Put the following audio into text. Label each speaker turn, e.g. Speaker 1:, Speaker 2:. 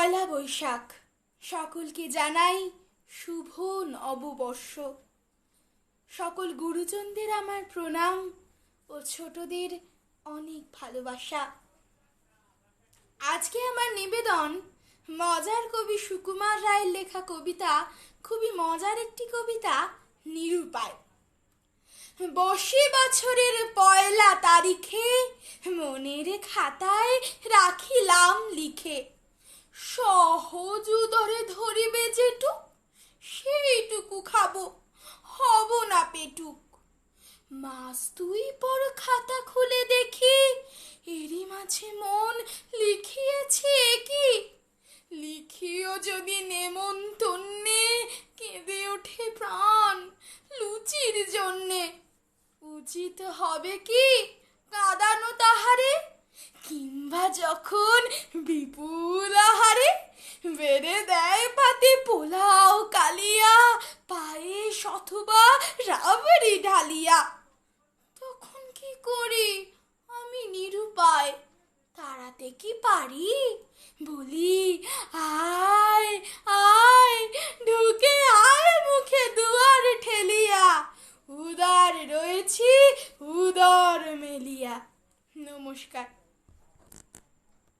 Speaker 1: পয়লা বৈশাখ। সকলকে জানাই শুভ নববর্ষ। সকল গুরুজনদের আমার প্রণাম ও ছোটদের অনেক ভালোবাসা। আজকে আমার নিবেদন, মজার কবি সুকুমার রায়ের লেখা কবিতা, খুবই মজার একটি কবিতা, নিরুপায়। বসে বছরের পয়লা তারিখে মনের খাতায় রাখিলাম লিখে। সহজ উদরে ধরিবে যেটুক সেইটুকু খাব, হব না পেটুক। মাস দুই পর খাতা খুলে দেখি, এরই মাঝে মন লিখিয়েছে কি? লিখিও যদি নেমন্তন্নে, কেঁদে ওঠে প্রাণ লুচির জন্যে। উচিত হবে কি কাঁদানো তাহারে? কিংবা যখন বিপুল বেড়ে দেয় পাতে পোলাও, কালিয়া, পায়েস অথবা রাবড়ি ঢালিয়া। তখন কি করি? আমি নিরুপায়। তাড়াতে কি পারি? বলি, আয় আয়, ঢুকে আয় মুখে দুয়ার ঠেলিয়া। উদার রয়েছি, উদর মেলিয়া। নমস্কার।